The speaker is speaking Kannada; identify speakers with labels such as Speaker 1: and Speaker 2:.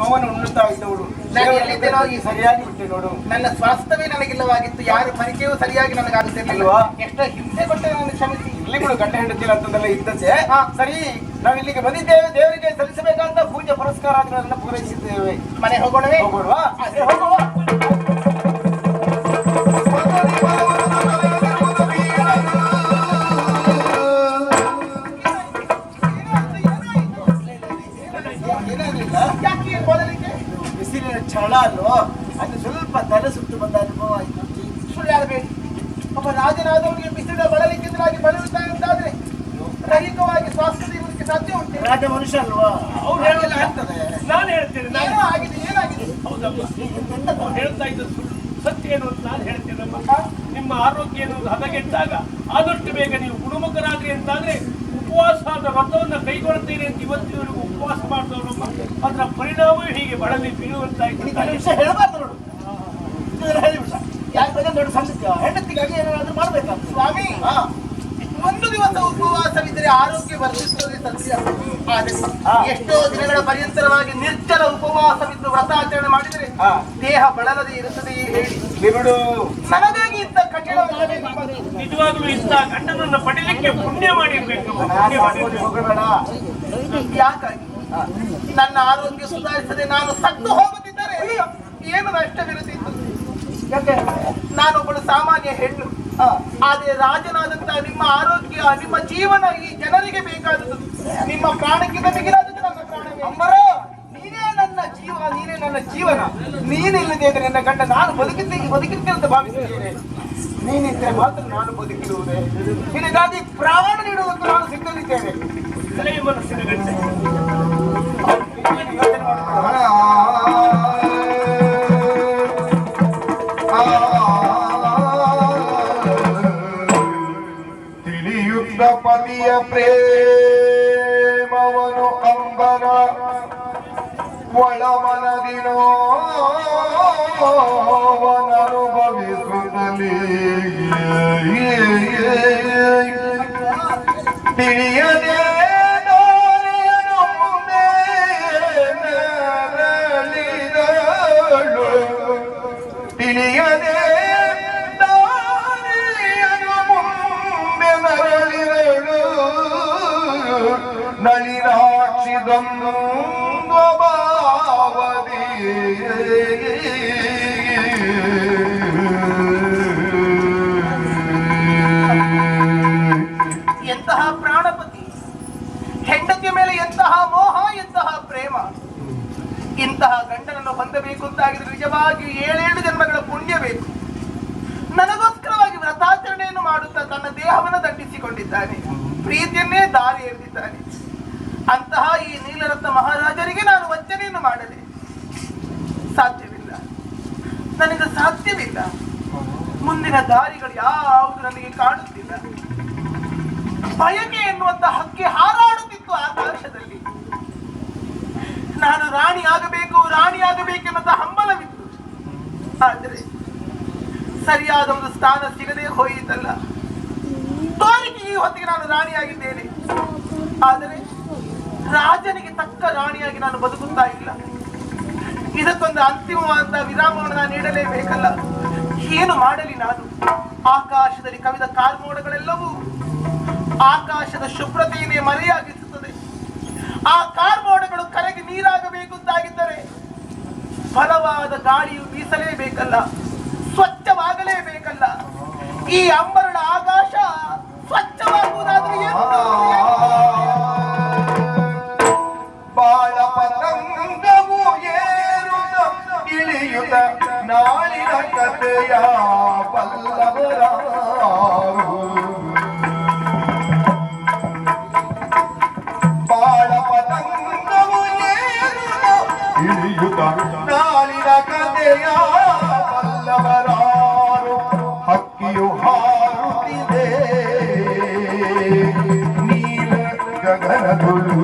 Speaker 1: ನೋವನ್ನು ಉಣ್ಣುತ್ತಾ ಇದ್ದವಳು. ಈ ಸರಿಯಾಗಿ ಬಿಟ್ಟೆ ನೋಡು.
Speaker 2: ನನ್ನ ಸ್ವಾಸ್ಥ್ಯವೇ ನನಗಿಲ್ಲವಾಗಿತ್ತು. ಯಾರ ಪರಿಚಯವೂ ಸರಿಯಾಗಿ ನನಗಾಗುತ್ತಿರಲಿಲ್ಲ. ಎಷ್ಟು ಹಿಂಸೆ ಕೊಟ್ಟೆ ನಾನು ಕ್ಷಮಿಸಿ.
Speaker 1: ಇಲ್ಲಿ ಕೂಡ ಗಂಟೆ ಹೆಂಡತಿರ ಅಂತಂದೆಲ್ಲ ಇದ್ದಚೆ ಸರಿ ನಾವು ಇಲ್ಲಿಗೆ ಬಂದಿದ್ದೇವೆ. ದೇವರಿಗೆ ಸಲ್ಲಿಸಬೇಕಂತ ಪೂಜೆ ಪುರಸ್ಕಾರ ಪುರಸ್ಕಾರಗಳನ್ನು ಪೂರೈಸಿದ್ದೇವೆ.
Speaker 2: ಮನೆ ಹೋಗೋಣವೇ?
Speaker 1: ಹೋಗೋಣವಾ?
Speaker 2: ಅದೇ ಹೋಗುವ?
Speaker 1: ಏನಾಗಲಿಲ್ಲ ಛಳ ಅಲ್ವೋ? ಅದು ಸ್ವಲ್ಪ ತಲೆ ಸುತ್ತು ಬಂದ ಅನುಭವ ಆಯ್ತು.
Speaker 2: ಸುಳ್ಳು ಆಗಬೇಡಿ ಒಬ್ಬ ರಾಜನಾದವನಿಗೆ ಬಿಸಿಲ ಬಳಲಿಕ್ಕೆ ಬಳಲುತ್ತಾ ಅಂತಾದ್ರೆ ರಹಿತವಾಗಿ ಸ್ವಾಸ್ಥ್ಯ ಇರುವುದಕ್ಕೆ ಸಾಧ್ಯ ಉಂಟು?
Speaker 1: ರಾಜ ಮನುಷ್ಯ ಅಲ್ವಾ?
Speaker 2: ಅವ್ರು ಹೇಳಲ್ಲ ಆಗ್ತದೆ.
Speaker 3: ನಾನು ಹೇಳ್ತೇನೆ ನಾನು
Speaker 2: ಏನೋ ಆಗಿದೆ ಏನಾಗಿದೆ?
Speaker 3: ಹೌದಪ್ಪ ಅವ್ರು ಹೇಳ್ತಾ ಇದ್ದ ಸುಳ್ಳು. ಸತ್ಯ ಏನು ಅಂತ ನಾನು ಹೇಳ್ತೇನಮ್ಮ. ನಿಮ್ಮ ಆರೋಗ್ಯ ಏನು? ಹದಗೆಟ್ಟಾಗ ಆದಷ್ಟು ಬೇಗ ನೀವು ಗುಣಮುಖರಾಗ್ರಿ ಅಂತಾದ್ರೆ ಉಪವಾಸದ ವ್ರತವನ್ನ ಕೈಗೊಳ್ಳುತ್ತೇನೆ ಅಂತ ಇವತ್ತಿನವರೆಗೂ ಉಪವಾಸ ಮಾಡಿದವರು ಅದರ ಪರಿಣಾಮವೇ ಹೀಗೆ ಬಳಲಿ ಬೀಳುವಂತಾಯ್ತು
Speaker 1: ಈ ವಿಷಯ ಹೇಳಬಾರ್ದು ನೋಡು. ಇದೆಲ್ಲ ಹೇಳಿ ಯಾಕೆ ದೊಡ್ಡ ಸಂಗತಿ. ಹೆಂಡತಿಗಾಗಿ ಏನಾದ್ರೂ ಮಾಡ್ಬೇಕಾಗ್ತದೆ.
Speaker 2: ಸ್ವಾಮಿ
Speaker 1: ಹಾ.
Speaker 2: ಒಂದು ದಿವಸ ಉಪವಾಸವಿದ್ದರೆ ಆರೋಗ್ಯ ವರ್ಧಿಸುತ್ತದೆ ಸತ್ಯ. ಆದರೆ. ಎಷ್ಟೋ ದಿನಗಳ ಪರ್ಯಂತರವಾಗಿ ನಿರ್ಜಲ ಉಪವಾಸವಿದ್ದು ವ್ರತಾಚರಣೆ ಮಾಡಿದರೆ. ದೇಹ ಬಳಲದೆ ಇರುತ್ತದೆ ಹೇಳಿ.
Speaker 1: ಬಿಡು
Speaker 2: ನನಗಾಗಿ ಇಂಥ ಕಠಿಣ
Speaker 3: ನಿಜವಾಗ್ಲೂ ಇಂಥ ಗಂಡನನ್ನು ಪಡಿಲಿಕ್ಕೆ ಪುಣ್ಯ ಮಾಡಿರ್ಬೇಕು.
Speaker 2: ಯಾಕಾಗಿ? ನನ್ನ ಆರೋಗ್ಯ ಸುಧಾರಿಸದೆ ನಾನು ಸತ್ತು ಹೋಗುತ್ತಿದ್ದರೆ ಏನು ನಷ್ಟವಿರುತ್ತಿತ್ತು?
Speaker 1: ಯಾಕೆ?
Speaker 2: ನಾನೊಬ್ಬಳು ಸಾಮಾನ್ಯ ಹೆಣ್ಣು. ಆದ್ರೆ ರಾಜನಾದಂತಹ ನಿಮ್ಮ ಆರೋಗ್ಯ ನಿಮ್ಮ ಜೀವನ ಈ ಜನರಿಗೆ ಬೇಕಾದದ್ದು. ನಿಮ್ಮ ಪ್ರಾಣಕ್ಕಿಂತ ಮಿಗಿಲಾದದ್ದು ನನ್ನ ಪ್ರಾಣವೇ.
Speaker 1: ಅಮ್ಮರ! ನೀನೇ ನನ್ನ ಜೀವ ನೀನೇ ನನ್ನ ಜೀವನ. ನೀನಿಲ್ಲದೆ ಇದ್ರೆ ನನ್ನ ಗಂಡ ನಾನು ಬದುಕಿದ್ದೆ ಬದುಕಿದ್ದೆ ಅಂತ ಭಾವಿಸಿದ್ದೇನೆ ನೀನಿದ್ರೆ ಮಾತ್ರ ನಾನು ಬದುಕಿರುವುದೇ ನಿನಗಾಗಿ ಪ್ರಾಣ ನೀಡುವುದಕ್ಕೆ ನಾನು ಸಿದ್ಧನಿದ್ದೇನೆ
Speaker 4: ತಿಳಿಯುತ್ತ ಪತಿಯ ಪ್ರೇಮವನು ಅಂಬರ ಒಳಮನದಿನೋ ಅನುಭವಿಸುತ್ತಲೇ ತಿಳಿಯದೆ
Speaker 2: ಎಂತಹ ಪ್ರಾಣಪತಿ, ಹೆಂಡತಿಯ ಮೇಲೆ ಎಂತಹ ಮೋಹ, ಎಂತಹ ಪ್ರೇಮ. ಇಂತಹ ಗಂಡನನ್ನು ಹೊಂದಬೇಕು ಅಂತಾಗಿದ್ರೆ ನಿಜವಾಗಿ ಏಳೇಳು ಜನ್ಮಗಳ ಪುಣ್ಯ ದಾರಿಗಳು ಯಾವುದು ನನಗೆ ಕಾಣುತ್ತಿಲ್ಲ. ಬಯಕೆ ಎನ್ನುವಂತ ಹಕ್ಕಿ ಹಾರಾಡುತ್ತಿತ್ತು ಆಕಾಶದಲ್ಲಿ ನಾನು ರಾಣಿ ಆಗಬೇಕು, ರಾಣಿ ಆಗಬೇಕೆನ್ನುವಂತ ಹಂಬಲವಿತ್ತು. ಆದರೆ ಸರಿಯಾದ ಒಂದು ಸ್ಥಾನ ಸಿಗದೆ ಹೋಯಿತಲ್ಲ. ತೋರಿಕೆ ಈ ಹೊತ್ತಿಗೆ ನಾನು ರಾಣಿಯಾಗಿದ್ದೇನೆ. ಆದರೆ ರಾಜನಿಗೆ ತಕ್ಕ ರಾಣಿಯಾಗಿ ನಾನು ಬದುಕುತ್ತಾ ಇಲ್ಲ. ಇದಕ್ಕೊಂದು ಅಂತಿಮವಾದ ವಿರಾಮವನ್ನು ನಾನು ನೀಡಲೇಬೇಕಲ್ಲ. ಏನು ಮಾಡಲಿ ನಾನು? ಆಕಾಶದಲ್ಲಿ ಕವಿದ ಕಾರ್ಮೋಡಗಳೆಲ್ಲವೂ ಆಕಾಶದ ಶುಭ್ರತೆಯನ್ನೇ ಮರೆಯಾಗಿಸುತ್ತದೆ. ಆ ಕಾರ್ಮೋಡಗಳು ಕರೆಗೆ ನೀರಾಗಬೇಕು ಅಂತಾಗಿದ್ದರೆ ಬಲವಾದ ಗಾಳಿಯು ಬೀಸಲೇಬೇಕಲ್ಲ, ಸ್ವಚ್ಛವಾಗಲೇಬೇಕಲ್ಲ? ಈ ಅಂಬರಣ ಆಕಾಶ ಸ್ವಚ್ಛವಾಗುವುದಾದ್ರೆ?
Speaker 4: ಬಾಳ ಪತಂಗವು ಏರುತ್ತ ಇಳಿಯುತ್ತ ನಾಳಿನ ಕಥೆಯ ಬಲ್ಲವರಾರು ಬಾಳ ಹಕ್ಕಿಯು ಹಾರುತ್ತಿದೆ. ನೀಲ ಗಗನದುಳು